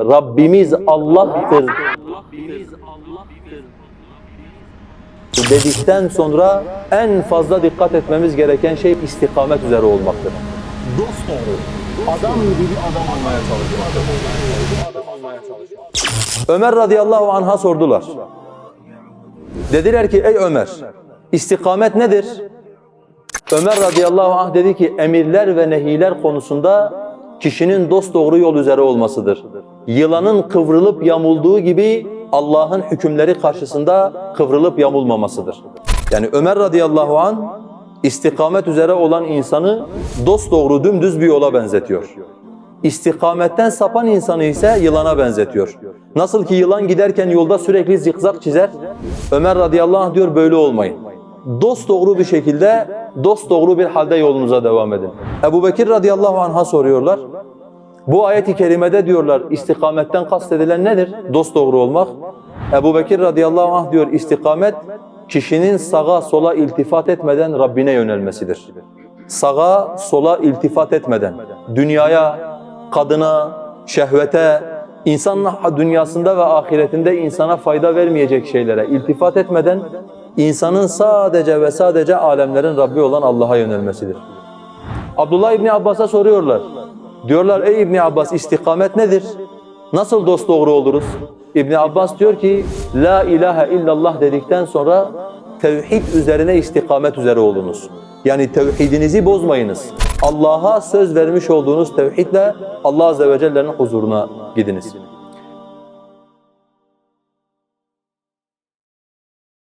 Rabbimiz Allah'tır dedikten sonra en fazla dikkat etmemiz gereken şey istikamet üzere olmaktır. Dost doğru. Adam gibi adam olmaya çalışmak. Ömer radıyallahu anh'a sordular. Dediler ki ey Ömer istikamet nedir? Ömer radıyallahu anh dedi ki emirler ve nehiler konusunda kişinin dost doğru yol üzere olmasıdır. Yılanın kıvrılıp yamulduğu gibi Allah'ın hükümleri karşısında kıvrılıp yamulmamasıdır. Yani Ömer radıyallahu anh istikamet üzere olan insanı dost doğru dümdüz bir yola benzetiyor. İstikametten sapan insanı ise yılana benzetiyor. Nasıl ki yılan giderken yolda sürekli zikzak çizer, Ömer radıyallahu anh diyor böyle olmayın. Dost doğru bir şekilde, dost doğru bir halde yolunuza devam edin. Ebu Bekir radıyallahu anh'a soruyorlar. Bu ayet-i kerimede diyorlar istikametten kastedilen nedir? Dost doğru olmak. Ebu Bekir radıyallahu anh diyor istikamet kişinin sağa sola iltifat etmeden Rabbine yönelmesidir. Sağa sola iltifat etmeden dünyaya, kadına, şehvete, insanın dünyasında ve ahiretinde insana fayda vermeyecek şeylere iltifat etmeden insanın sadece ve sadece alemlerin Rabbi olan Allah'a yönelmesidir. Abdullah İbni Abbas'a soruyorlar. Diyorlar ey İbni Abbas istikamet nedir? Nasıl dost doğru oluruz? İbni Abbas diyor ki La ilahe illallah dedikten sonra tevhid üzerine istikamet üzere olunuz. Yani tevhidinizi bozmayınız. Allah'a söz vermiş olduğunuz tevhidle Allah Azze ve Celle'nin huzuruna gidiniz.